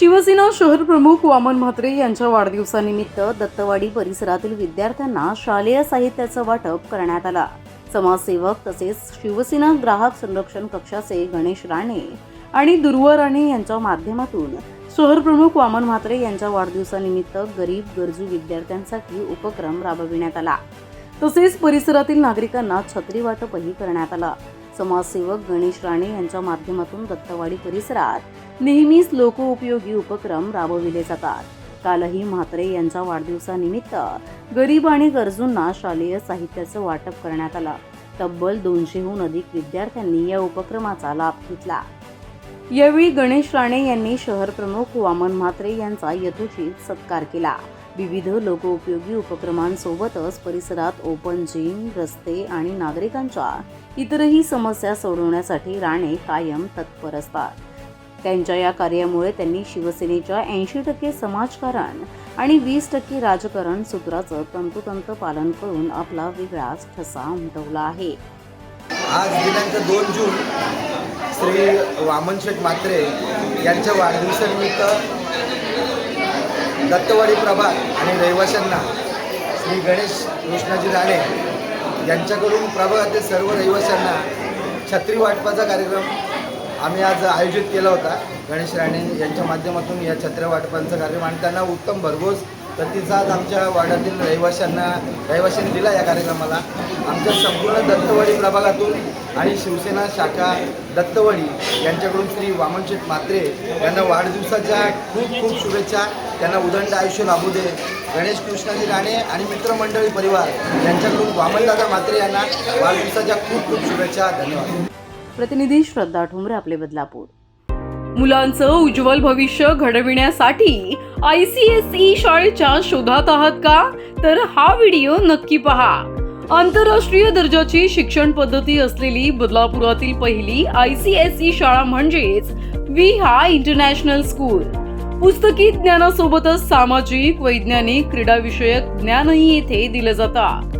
शिवसेना शहर प्रमुख वामन म्हात्रे यांच्या वाढदिवसानिमित्त दत्तवाडी परिसरातील विद्यार्थ्यांना शालेय साहित्याचं वाटप करण्यात आला. समाजसेवक तसेच शिवसेना ग्राहक संरक्षण कक्षाचे गणेश राणे आणि दुर्वा राणे यांच्या माध्यमातून शहर प्रमुख वामन म्हात्रे यांच्या वाढदिवसानिमित्त गरीब गरजू विद्यार्थ्यांसाठी उपक्रम राबविण्यात आला. तसेच परिसरातील नागरिकांना छत्री वाटपही करण्यात आलं. समाजसेवक गणेश राणे यांच्या माध्यमातून दत्तवाडी परिसरात नेहमीच लोकोपयोगी उपक्रम राबविले जातात. कालही म्हात्रे यांच्या वाढदिवसानिमित्त गरीब आणि गरजूंना शालेय साहित्याचं वाटप करण्यात आलं. तब्बल दोनशेहून अधिक विद्यार्थ्यांनी या उपक्रमाचा लाभ घेतला. यावेळी गणेश राणे यांनी शहर प्रमुख वामन म्हात्रे यांचा यथोचित सत्कार केला. विविध लोकोपयोगी उपक्रमांसोबतच परिसरात ओपन जिम रस्ते आणि नागरिकांच्या इतरही समस्या सोडवण्यासाठी राणे कायम तत्पर असतात. त्यांच्या या कार्यामुळे त्यांनी शिवसेनेच्या ऐंशी टक्के समाजकारण आणि वीस टक्के राजकारण सूत्राचं तंतोतंत पालन करून आपला वेगळाच ठसा उमटवला आहे. आज दिनांक दोन जून श्री वामन शेठ म्हात्रे यांच्या वाढदिवसानिमित्त दत्तवाडी प्रभात आणि रहिवाशांना श्री गणेश कृष्णाजी राणे यांच्याकडून प्रभागातील सर्व रहिवाशांना छत्री वाटपाचा कार्यक्रम आम्ही आज आयोजित केला होता. गणेश राणे यांच्या माध्यमातून या छत्र्या कार्यक्रम आणि त्यांना उत्तम भरघोस प्रतिसाद आमच्या वाड्यातील रहिवाशांना रहिवाशांनी दिला या कार्यक्रमाला. आमच्या संपूर्ण दत्तवाडी प्रभागातून आणि शिवसेना शाखा दत्तवाडी यांच्याकडून श्री वामनशेठ मात्रे यांना वाढदिवसाच्या खूप खूप शुभेच्छा. त्यांना उदंड आयुष्य लाभू दे. गणेश कृष्णाजी राणे आणि मित्रमंडळी परिवार यांच्याकडून वामनदादा मात्रे यांना वाढदिवसाच्या खूप खूप शुभेच्छा. धन्यवाद. प्रतिनिधी श्रद्धा ठोंबरे आपले बदलापूर. मुलांचं उज्ज्वल भविष्य घडविण्यासाठी आय सी एस ई शाळेच्या शोधात आहात का? तर हा व्हिडिओ नक्की पहा. आंतरराष्ट्रीय दर्जाची शिक्षण पद्धती असलेली बदलापुरातील पहिली आय सी एस ई शाळा म्हणजेच विहा इंटरनॅशनल स्कूल. पुस्तकी ज्ञानासोबतच सामाजिक वैज्ञानिक क्रीडाविषयक ज्ञानही येथे दिलं जातं.